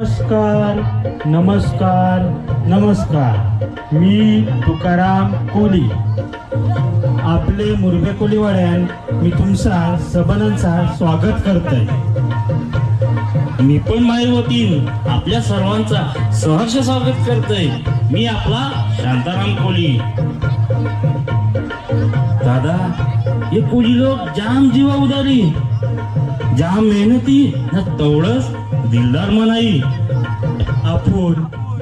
नमस्कार नमस्कार नमस्कार. मी तुकाराम कोली. आपले मुरबे कोलीवाड्यान मी तुमचा सबनांचा स्वागत करतोय. मी पण माझ्या वतीन आपल्या सर्वांचा सहर्ष स्वागत करतोय. मी आपला शांताराम कोली. दादा हे कोली लोक जाम जीवा उदारी जाम मेहनती ना तेवढंच दिलदार मनाई. आपण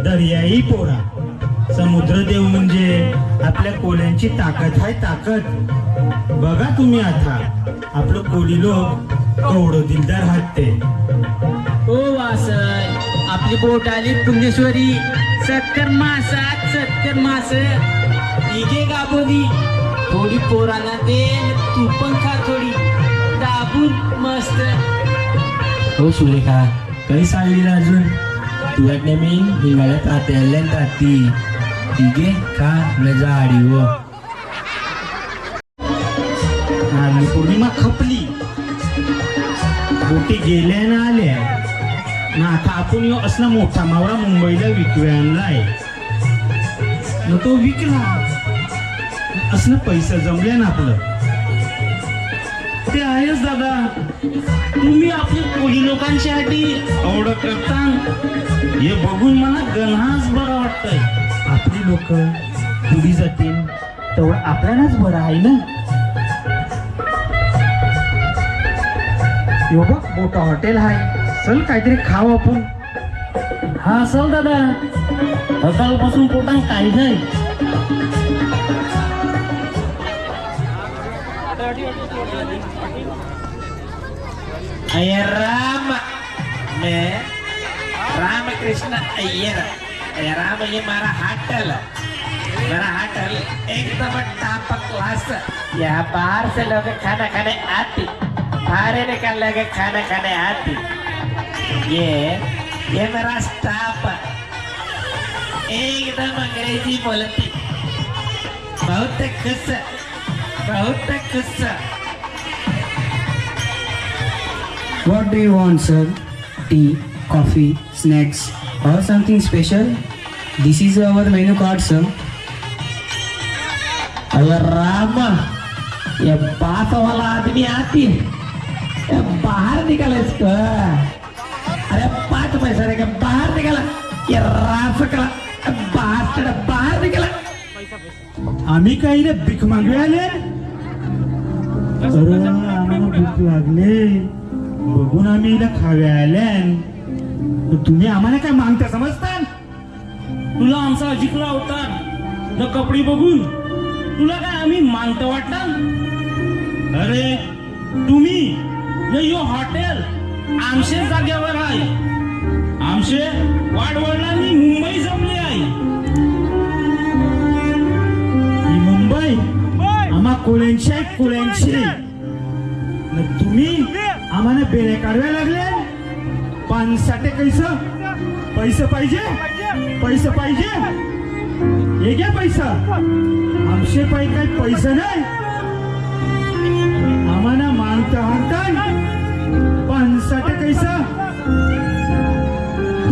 दर्याई पोरा. समुद्रदेव म्हणजे आपल्या कोल्यांची ताकद आहे ताकद. बघा तुम्ही आता आपलं कोली लोक कवडं दिलदार हात ते. ओ वासय आपली बोट आली पुण्येश्वरी सत्तर मासात सत्तर मास. इगे गाबोली थोडी पोराला दे तू पण खा थोडी. दाबून मस्त. हो सुरेखा. काही सांगली ना अजून तुझ्याकडे मी हिवाळ्यात आत्याल्यान राहती तिघे का मजा आडी आणि पौर्णिमा खपली. बोटी गेल्या ना आल्या. ना आता आपण यो असला मोठा मावळा मुंबईला विकूया आणलाय मग तो विकला. असलं पैसा जमल्या ना आपलं. ते आहेच दादा. तुम्ही आपल्या कोली लोकांसाठी एवढं करता हे बघून मला गणहाच बरं वाटतंय. आपली लोक पुढी जातील तेवढं आपल्यालाच बरं आहे ना? यो बघ मोठं हॉटेल आहे. चल काहीतरी खाऊ आपण. हा असल दादा. सकाळपासून पोटात काही नाही. अय्यर राम मैं रामकृष्ण अय्यर अय्यर राम ये मारा होटल मेरा होटल एकदम टॉप क्लास यहाँ बाहर से लोग खाना खाने आते बाहर निकल लगे खाना खाने आते ये ये मेरा स्टाफ एकदम अंग्रेजी बोलती बहुत खुश बहुत खुश What do you want, sir? Tea, coffee, snacks, or something special? This is our menu card, sir. अरे राम ये बात वाला आदमी आती ये बाहर निकल इसको अरे पाँच पैसा रे बाहर निकला ये रासकला बाहर चढ़ा बाहर निकला आम्ही काही रे भीक मागवे आले अरे आम्हाला भूक लागले बघून आम्ही इला खावे आल्यान तुम्ही आम्हाला काय मागता समजता तुला आमचा अजिकला होता. न कपडे बघून. तुला काय आम्ही मागतो वाटत? अरे तुम्ही न यो हॉटेल. आमचे जागेवर आहे. आमचे वाडवडिलांनी मुंबई जमली आहे. मुंबई आम्हा कोल्यांची आहे कोल्यांची न तुम्ही आम्हाला बेरे काढवायला लागले. पानसाठे कैस? पैसे पाहिजे? पैसे पाहिजे? हे घ्या पैसा. आमचे पाय काही पैसे नाही? आम्हाला मानता हाणता पानसाठे कैसा?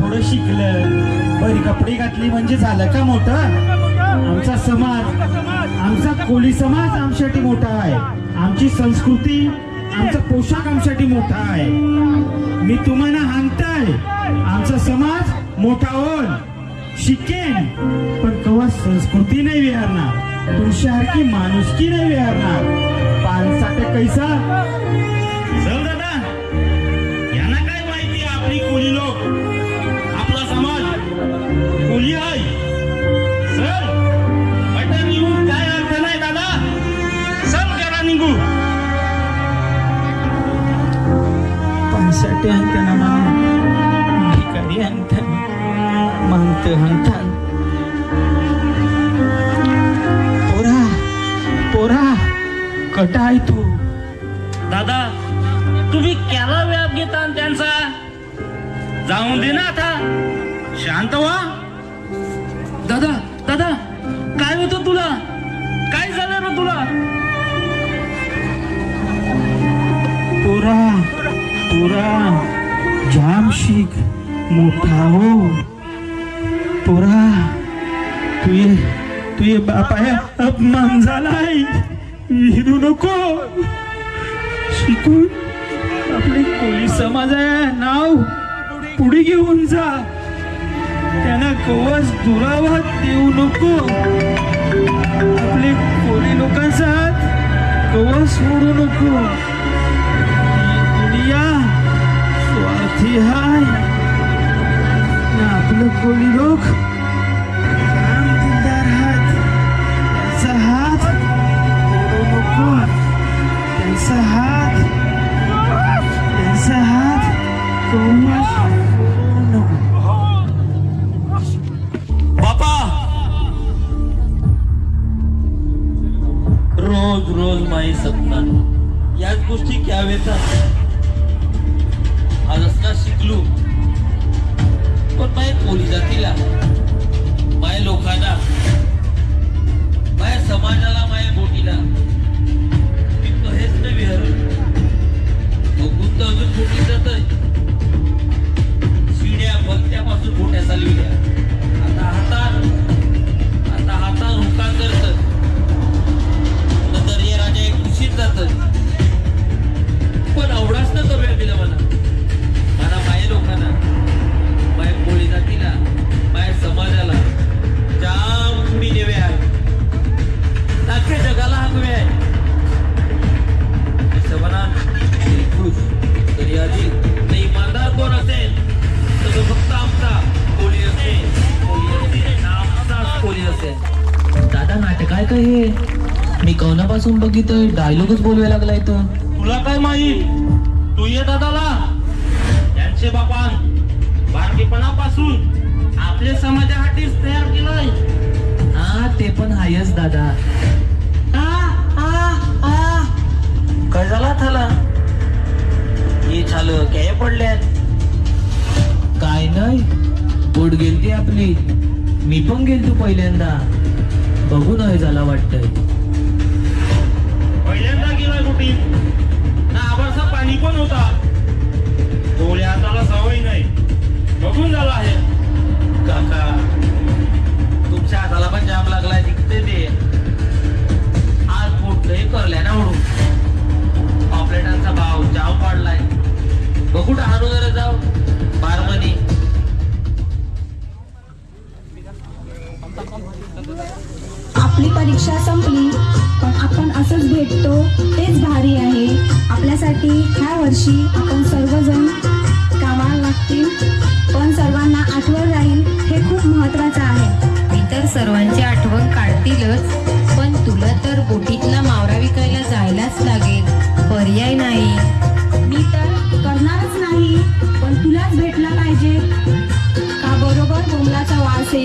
थोडं शिकलं. बरी कपडे घातली म्हणजे झालं का मोठं? आमचा समाज आमचा कोली समाज आमच्यासाठी मोठा आहे. आमची संस्कृती आमचा पोशाख आमच्यासाठी मोठा आहे. मी तुम्हाला हाणताय. आमचा समाज मोठा होल शिकेन. पण कवा संस्कृती नाही विहारणार? तुमच्यासारखी माणुसकी नाही विहारणार? पानसाठे कैसा? पानसाठे हाणताना मा भिकारी हाणताना मानत हाणतान पोरा पोरा कटा आहे तू दादा तुम्ही केला व्याप घेता न त्यांचा? जाऊन दे ना आता. शांत व्हा. बापाया अपमान झालाय. विरू नको. शिकून आपले कोली समाजाया नाव पुढे घेऊन जा. त्यांना कवच दुरावा देऊ नको. आपले कोळी लोकांचा कवच सोडू नको. दुनिया स्वार्थी हाय. आपलं कोळी लोक त्यांचा हात त्यांचा हात कवच सोडू नको बापा रोज रोज माई सपना। याच गोष्टी घ्यावेतात आज का हे. मी कवनापासून बघितोय डायलॉगच बोलवायला लागलाय तो तुला काय माहीत? तू ये दादाला. त्यांचे बापान बारकेपणापासून आपल्या समाजासाठीच तयार केलंय. हा ते पण हायच दादा. आ, आ, आ. काय झाला थाला हे झालं काय पडल्यात. काय नाही बोट गेलती आपली. मी पण गेलतो पहिल्यांदा. बघू नये झाला वाटतंय. पहिल्यांदा गेलाय कुठे? ना आबारसा पाणी पण होता. गोळ्या हाताला सवय नाही. बघून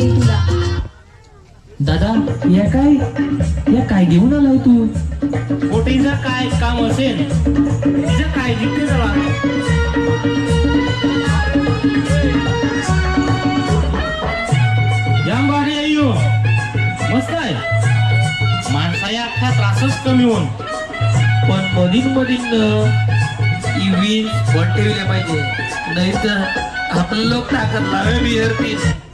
तुला. दादा या काय? या काय घेऊन आलाय तू? बोटीचं काय काम असेल तिचं काय जिंकते झाला जाम भारी आहे ह्यो. मस्त आहे. माणसाया अख्खा त्रासच कमी होऊन. पण मधीन मधीन पाहिजे. नाही तर आपले लोक टाकत. लावे विहरतील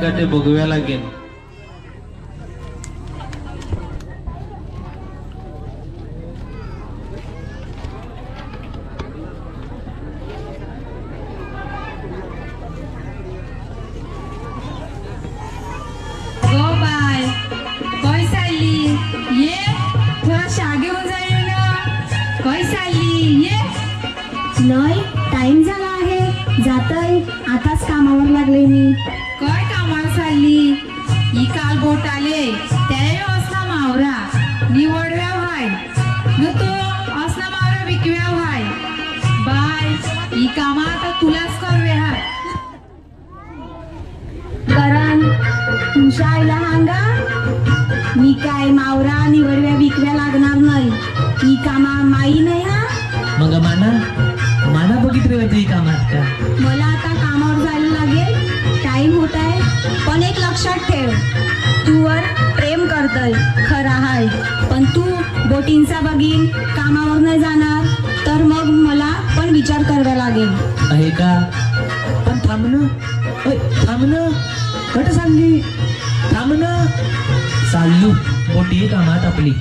का ते बघूया लागेल काय मावरा निवडव्या विकव्या लागणार नाही. ही कामा माई नाही हा? मग माना माना बघितलं होती कामात का मला आता कामावर जायला लागेल. टाइम होत आहे. पण एक लक्षात ठेव. तूवर प्रेम करतय. खरा हाय. पण तू बोटींचा बघीन कामावर नाही जाणार. तर मग मला पण विचार करावा लागेल. आहे का? पण थांबणं थांबणं कट चालली आपली.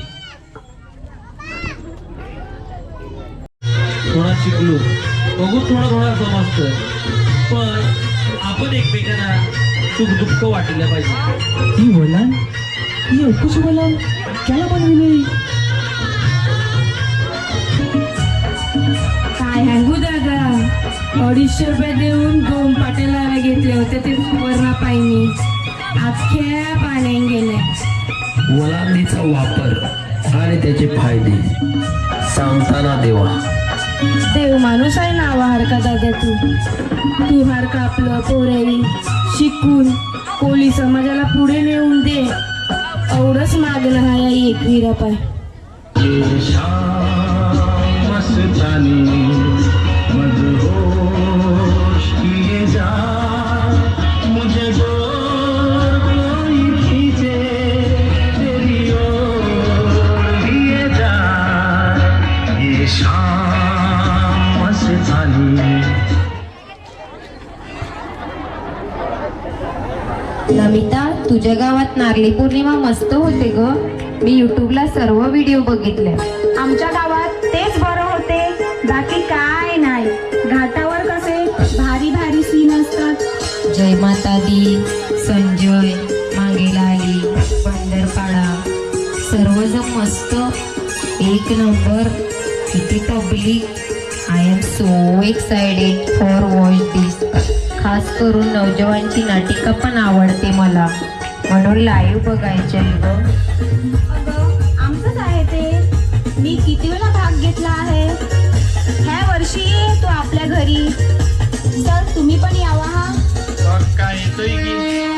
थोडा शिकलो. बघू थोडा थोडा समजतं. पण आपण एकमेकांना सुख दुःख वाटलं पाहिजे. ही बोला ही अवकुश बोला त्याला बनविले काय हँगू दादा? अडीचशे रुपये देऊन दोन पाटे लावे घेतले होते ते वरणा पाहिनी अख्ख्या पाण्याने गेले. वलांडीचा वापर आणि त्याचे फायदे. सांगताना देवा. देव माणूस आहे ना हार का दादा तू? तू हार का आपलं पोरेवी शिकून कोली समाजाला पुढे नेऊन दे. एवढंच मागणं आहे या एक विरापाय. नमिता तुझ्या गावात नारळी पौर्णिमा मस्त होते ग. मी युट्यूबला सर्व व्हिडिओ बघितले आमच्या गावात तेच बरं होते. बाकी काय नाही. घाटावर कसे भारी भारी सीन असतात. जय माता दी संजय मागेला आली बंदरपाडा सर्वजण मस्त. एक नंबर. किती public I am so excited for watch this खास करून नौजवानची नाटिका पण आवडते मला. म्हणून लाईव्ह बघायचे आमचंच आहे ते. मी किती वेळा भाग घेतला आहे. ह्या वर्षी तू आपल्या घरी. तर तुम्ही पण यावा हा. काय येतोय की?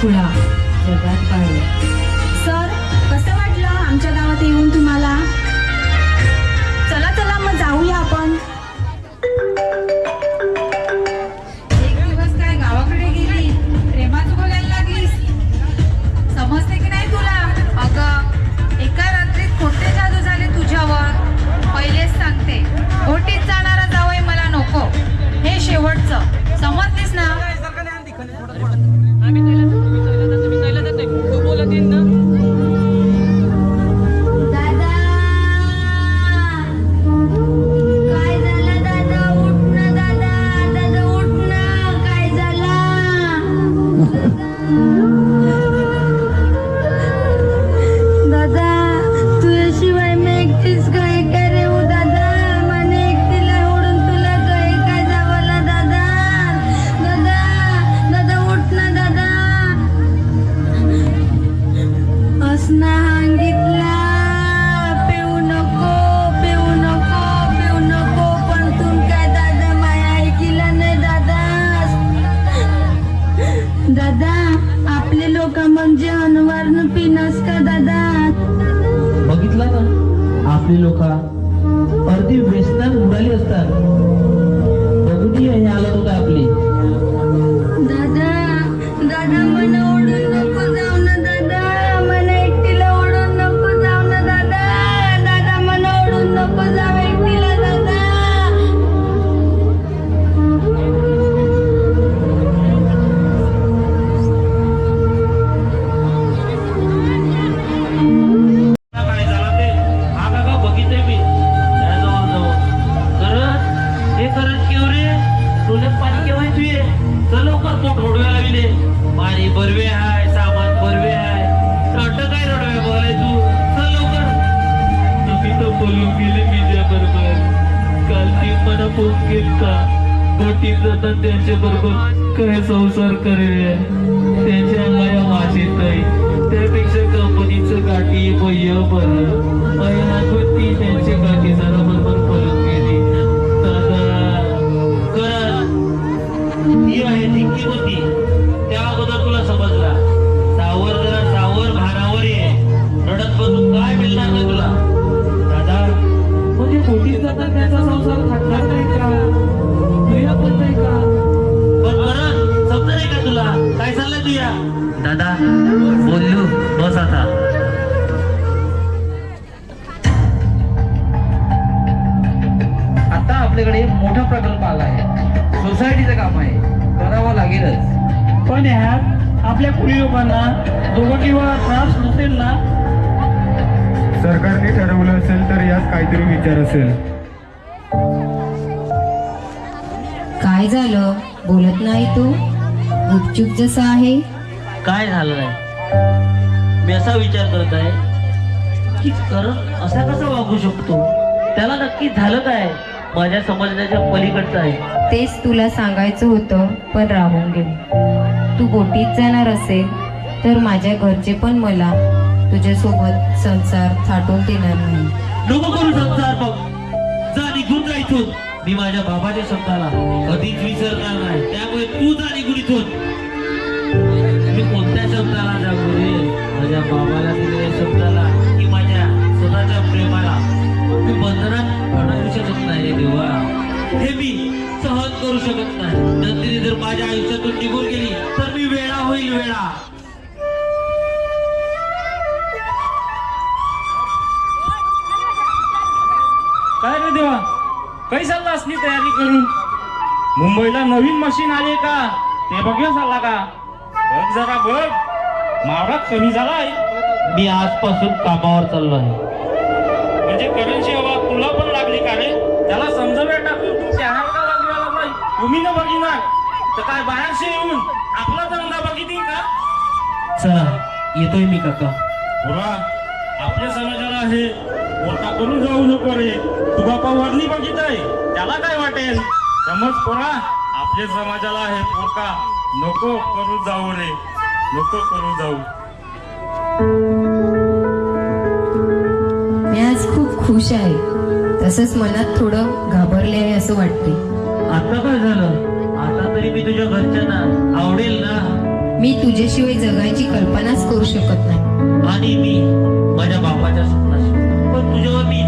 नाद खुळा जगात बाहेर सर दादा सर करे त्याच्या त्यांच्या माझे ताई. त्यापेक्षा कंपनीचं गाठी बय बरं. ती त्यांचे गाठी जरा दादा बोललो बस आता. आता आपल्याकडे मोठा प्रकल्प आला आहे. सोसायटीचं काम आहे. करावं लागेलच. पण ह्यात आपल्या कुणी लोकांना दोघं किंवा त्रास नसेल ना? सरकारने ठरवलं असेल तर यात काहीतरी विचार असेल. काय झालं? बोलत नाही तू? गुपचूप जसं आहे? काय झालं नाही? मी असा विचार करत आहे की करत असा कसा वागू शकतो? त्याला नक्की झालं काय? माझ्या समजण्याच्या पलीकडचं आहे. तेच तुला सांगायचं होतं पण राहून गेलं तू बोटीत जाणार असेल तर माझ्या घरचे पण मला तुझ्यासोबत संसार थाटून देणार नाही. नको करू संसार बघ जा निघून जा इथून. मी माझ्या बाबाच्या शब्दाला कधीच विसरणार नाही. त्यामुळे तू जा निघून इथून. माझ्या बाबाला दिलेल्या शब्दाला की माझ्या स्वतःच्या प्रेमाला. मी बंधनात अडवू शकत नाही रे देवा. हे मी सहन करू शकत नाही. नंदिनी जर माझ्या आयुष्यातून निघून गेली तर मी वेळा होईल वेळा. काय रे देवा? काही चालला असली तयारी करून? मुंबईला नवीन मशीन आले का? ते बघूया चालला का? बघ जरा बघ. मावळा कमी झालाय. मी आजपासून कामावर चाललो आहे. म्हणजे करंजी हवा तुला पण लागली का रे? त्याला समजव्या टाकून तू त्याला का लागला नाही तुम्ही न बघिना तर काय बाहेरशी येऊन आपला धंदा बघितीन का? चला येतोय मी काका. पुरा आपल्या समाजाला आहे. मोठा करून जाऊ नको रे. तू बापा वरणी बघित आहे त्याला काय वाटेल? समज पोरा आपल्या समाजाला आहे पोरका नको करू जाऊ रे. नको करू जाऊ मी आज खूप खुश आहे. तसंच मनात थोडं घाबरले आहे असं वाटते आता काय झालं? आता तरी मी तुझ्या घरच्यांना आवडेल ना? मी तुझ्याशिवाय जगायची कल्पनाच करू शकत नाही. आणि मी माझ्या बापाच्या स्वप्नाशी पण तुझ्यावर मी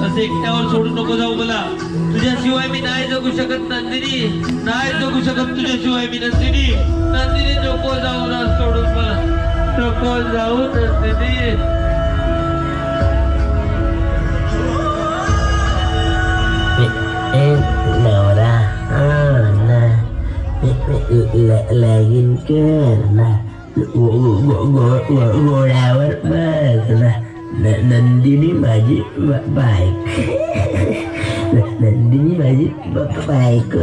असं एकट्यावर सोडून नको जाऊ मला. तुझ्याशिवाय मी नाही जगू शकत नंदिनी. नाही जगू शकत तुझ्याशिवाय मी नंदिनी. नंदिनी नको जाऊ ना सोडून मला. नको जाऊ नंदिनी. लगीन कर ना. गोळ्यावर बस ना. नंदिनी माझी बा- बायक नंदिनी माझी बायक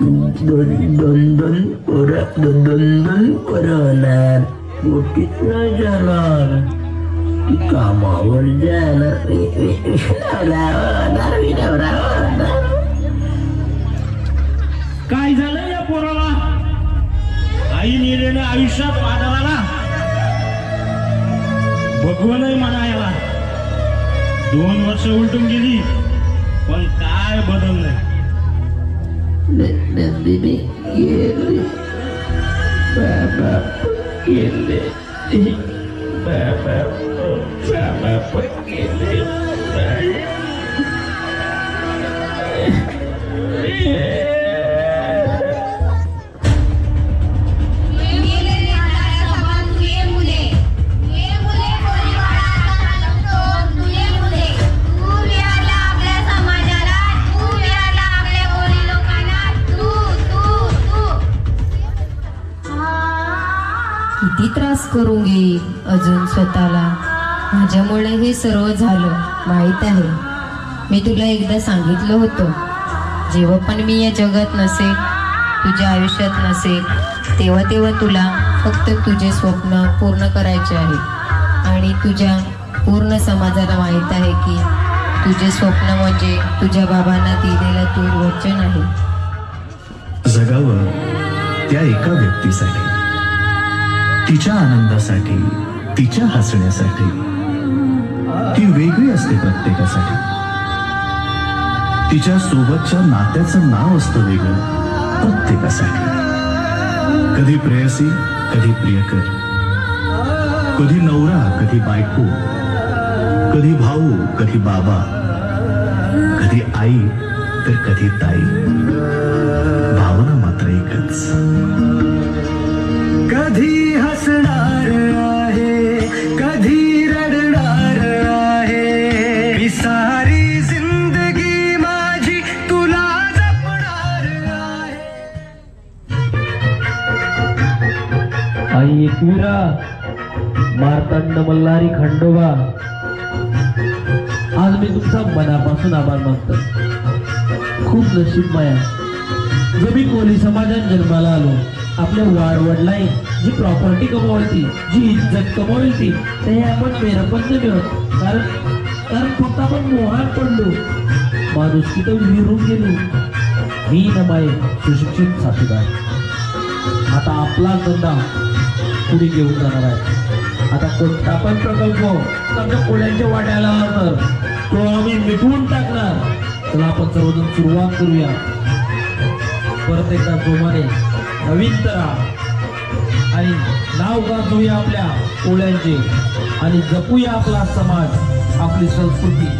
दोन दोन दोन पोरं दोन दोन दोन पोरं होणार मोठीच नाही जाणार कामावर जाणार काय झालं या पोराला आई नेलेलं आयुष्यात ना भगवनही म्हणा याला दोन वर्ष उलटून गेली पण काय बदल नाही नंदिनी गेली बाबा गेले बाबा बाबा त्रास करून घेईल अजून स्वतःला. माझ्यामुळे हे सर्व झालं माहीत आहे. मी तुला एकदा सांगितलं होतं जेव्हा पण मी या जगात नसेल तुझ्या आयुष्यात नसेल तेव्हा तेव्हा तुला फक्त तुझे स्वप्न पूर्ण करायचे आहे. आणि तुझ्या पूर्ण समाजाला माहीत आहे की तुझे स्वप्न म्हणजे तुझ्या बाबांना दिलेलं तू वचन आहे. जगावं त्या एका व्यक्तीसाठी तिच्या आनंदासाठी तिच्या हसण्यासाठी. ती वेगळी असते प्रत्येकासाठी. तिच्या सोबतच्या नात्याचं नाव असतं वेगळं प्रत्येकासाठी. कधी प्रेयसी कधी प्रियकर. कधी नवरा कधी बायको. कधी भाऊ कधी बाबा. कधी आई तर कधी ताई. भावना मात्र एकच. कधी हसणार आहे कधी रडणार आहे? मी सारी जिंदगी माझी तुला जपणार आहे. आई एकविरा मार्तंड मल्हारी खंडोबा. आज मी तुमचा मनापासून आभार मानतो. खूप नशीब माया. जो मी कोली समाजात जन्माला आलो. आपल्या वाडवडलाई जी प्रॉपर्टी कमवायची जी इज्जत कमवायची ते आपण मेरपंच मिळत कारण कारण फक्त आपण मोहात पडलो. माणूस तर विरून गेलो. मी न माये सुशिक्षित साथीदार. आता आपला धंदा पुढे घेऊन जाणार आहे. आता कोणता पण प्रकल्प आमच्या कोळ्यांच्या वाट्याला तर तो आम्ही मिटवून टाकणार. चला आपण सर्वजण सुरुवात करूया. परत एकदा जोमाने नवीन तरा. आणि नाव गाजूया आपल्या कोळ्यांचे आणि जपूया आपला समाज आपली संस्कृती.